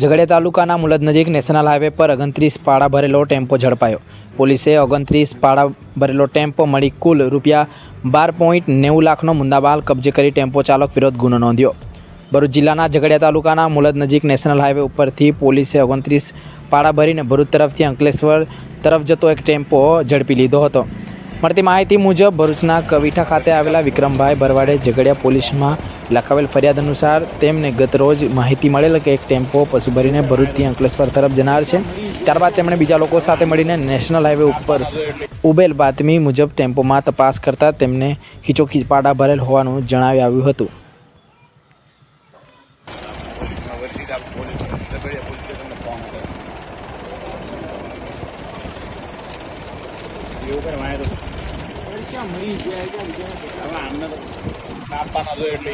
ઝઘડિયા તાલુકાના મુલદ નજીક national highway પર ઓગણત્રીસ પાડા ભરેલો ટેમ્પો ઝડપાયો. પોલીસે ઓગણત્રીસ પાડા ભરેલો ટેમ્પો મળી કુલ રૂપિયા બાર પોઈન્ટ નેવું લાખનો મુદ્દાબાલ કબજે કરી ટેમ્પો ચાલક વિરોધ ગુનો નોંધ્યો. ભરૂચ જિલ્લાના ઝઘડિયા તાલુકાના મુલદ નજીક નેશનલ હાઈવે ઉપરથી પોલીસે ઓગણત્રીસ પાડા ભરીને ભરૂચ તરફથી અંકલેશ્વર તરફ જતો એક ટેમ્પો ઝડપી લીધો હતો. મળતી માહિતી મુજબ ભરૂચના કવિઠા ખાતે આવેલા વિક્રમભાઈ ભરવાડે ઝઘડિયા પોલીસમાં લખાવેલ ફરિયાદ અનુસાર તેમને ગત રોજ માહિતી મળેલ કે એક ટેમ્પો પશુ ભરીને ભરૂચથી અંકલેશ્વર તરફ જનાર છે. ત્યારબાદ તેમણે બીજા લોકો સાથે મળીને નેશનલ હાઈવે ઉપર ઉબેલ બાતમી મુજબ ટેમ્પોમાં તપાસ કરતાં તેમને ખીચોખીચ પાડા ભરેલ હોવાનું જણાવી આવ્યું હતું. વરસીદા પોલીસ ઝઘડિયા પોલીસ સ્ટેશનનો ફોન હતો. એવું કરે વાંધો હવે આમને તો કાપવાના હતો એટલે